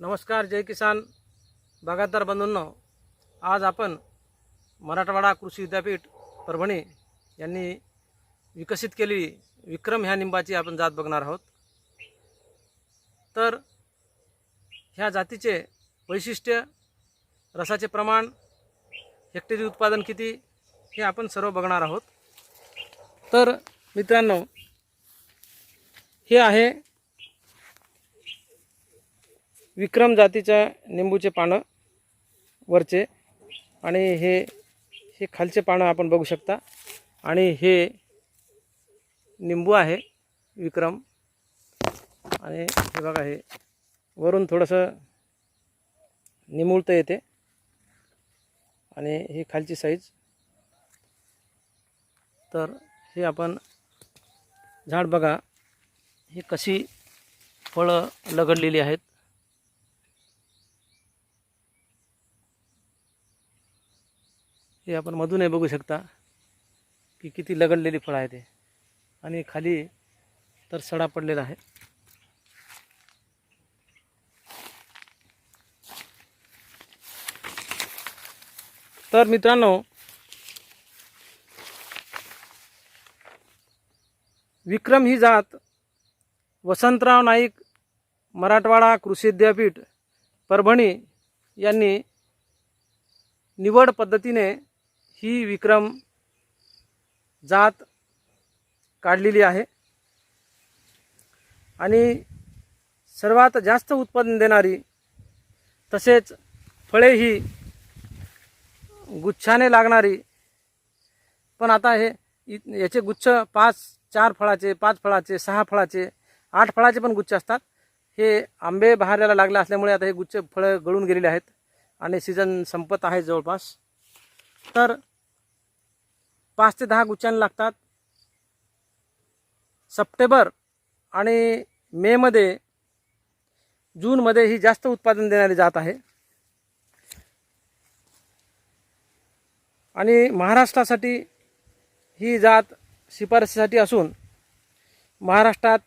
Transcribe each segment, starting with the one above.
नमस्कार जय किसान. बागायतदार बंधूंनो आज आपण मराठवाडा कृषी विद्यापीठ परभणी यांनी विकसित केलेली विक्रम ह्या निंबाची आपण जात बघणार आहोत. तर ह्या जातीचे वैशिष्ट्य रसाचे प्रमाण हेक्टरी उत्पादन किती हे आपण सर्व बघणार आहोत. तर मित्रांनो हे आहे विक्रम जातीच्या निंबूचे पानं वरचे आणि हे हे खालचे पानं आपण बघू शकता. आणि हे निंबू आहे विक्रम. आणि हे बघा हे वरून थोडंसं निमुळतं येते. आणि ही खालची साईज. तर हे आपण झाड बघा ही कशी फळं लगडलेली आहेत. हे आपण मधूनही बघू शकता की किती लगडलेली फळं आहे ते. आणि खाली तर सडा पडलेला आहे. तर मित्रांनो विक्रम ही जात वसंतराव नाईक मराठवाडा कृषी विद्यापीठ परभणी यांनी निवड पद्धतीने ही विक्रम जात काढलेली आहे. आणि सर्वात जास्त उत्पादन देणारी तसेच फळे ही गुच्छाने लागणारी. पण आता हे इ- याचे गुच्छ पाच चार फळाचे पाच फळाचे सहा फळाचे आठ फळाचे पण गुच्छ असतात. हे आंबे बहारायला लागले असल्यामुळे आता हे गुच्छ फळं गळून गेलेले आहेत आणि सीझन संपत आहे जवळपास. तर पाच ते दहा गुच्छांनी लागतात. सप्टेंबर आणि मेमध्ये जूनमध्ये ही जास्त उत्पादन देणारी जात आहे. आणि महाराष्ट्रासाठी ही जात शिफारसीसाठी असून महाराष्ट्रात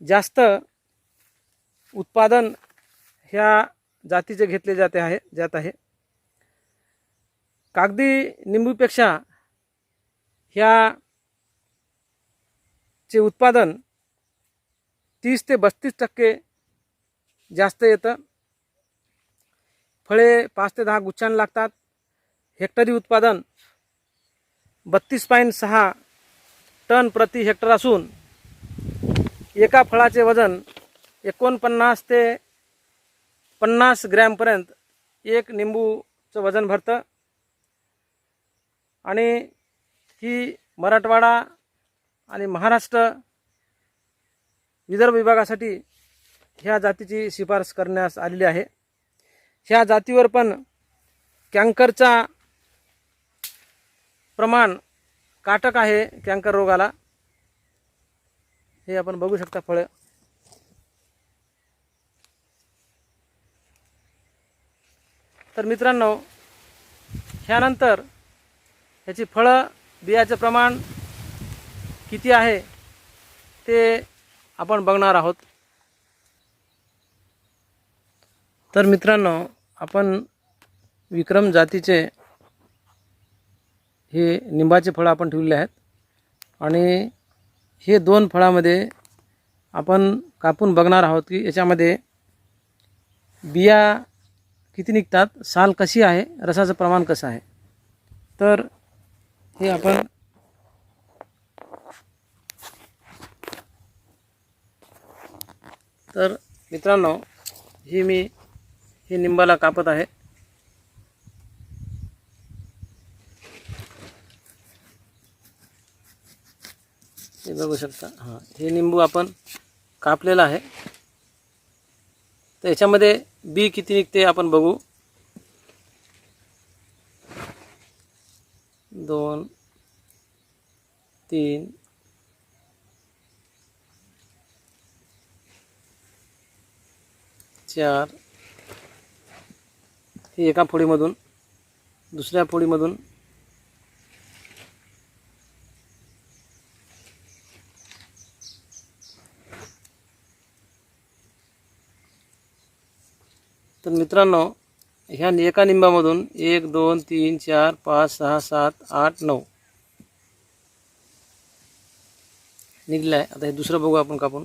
जास्त उत्पादन ह्या जातीचे घेतले जाते आहे जात आहे. कागदी निंबूपेक्षा ह्या चे उत्पादन तीस ते बस्तीस टक्के जास्त येतं. फळे पाच ते दहा गुच्छांना लागतात. हेक्टरी उत्पादन बत्तीस पॉईंट सहा टन प्रति हेक्टर असून एका फळाचे वजन एकोणपन्नास ते पन्नास ग्रॅमपर्यंत एक निंबूचं वजन भरतं. आणि ही मराठवाडा आणि महाराष्ट्र विदर्भ विभागासाठी ह्या जातीची शिफारस करण्यास आलेली आहे. ह्या जातीवर पण कँकरचा प्रमाण काटक आहे कँकर रोगाला. हे आपण बघू शकता फळं. तर मित्रांनो ह्यानंतर ह्याची फळं बियाचं प्रमाण किती आहे ते आपण बघणार आहोत. तर मित्रांनो आपण विक्रम जातीचे हे निंबाचे फळं आपण ठेवलेले आहेत. आणि हे दोन फळामध्ये आपण कापून बघणार आहोत की याच्यामध्ये बिया किती निघतात साल कशी आहे रसाचं प्रमाण कसं आहे. तर हे आपण तर मित्रांनो ही मी ही निंबाला कापत आहे. हे बघू शकता. हां हे निंबू आपण कापलेलं आहे. तर याच्यामध्ये बी किती निघते आपण बघू. दोन तीन चार. ही एका फोडीमधून दुसऱ्या फोडीमधून. तर मित्रांनो ह्या एका निंबामधून एक दोन तीन चार पाच सहा सात आठ नऊ. निघलं आहे आता हे दुसरं बघू आपण कापून.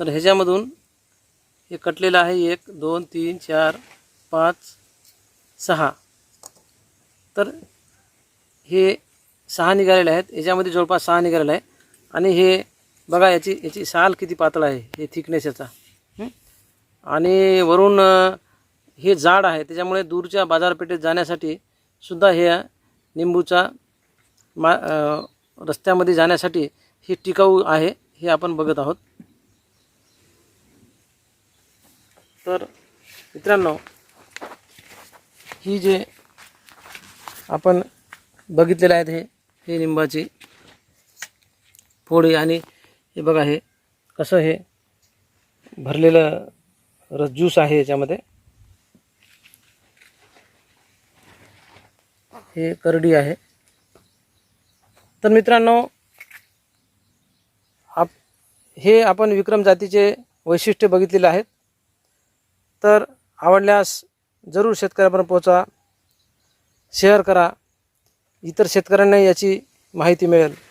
तर ह्याच्यामधून हे कटलेलं आहे एक दोन तीन चार पाच सहा. तर हे सहा निघालेले आहेत. याच्यामध्ये जवळपास सहा निघालेलं आहे. आणि हे बघा याची याची साल किती पातळ आहे हे थिकनेस याचा. आणि वरून हे जाड आहे. त्याच्यामुळे दूरच्या बाजारपेठेत जाण्यासाठी सुद्धा हे निंबूचा मा रस्त्यामध्ये जाण्यासाठी ही टिकाऊ आहे हे आपण बघत आहोत. तर मित्रांनो ही जे आपण बघितलेले आहेत हे हे लिंबाची फोडी आणि हे बघा हे कसं हे भरलेलं रस ज्यूस आहे याच्यामध्ये. हे करडी आहे. तर मित्रांनो आप हे आपण विक्रम जातीचे वैशिष्ट्य बघितलेले आहेत. तर आवडल्यास जरूर शेतकऱ्यापर्यंत पोहोचा. शेअर करा. इतर शेतकऱ्यांना याची माहिती मिळेल.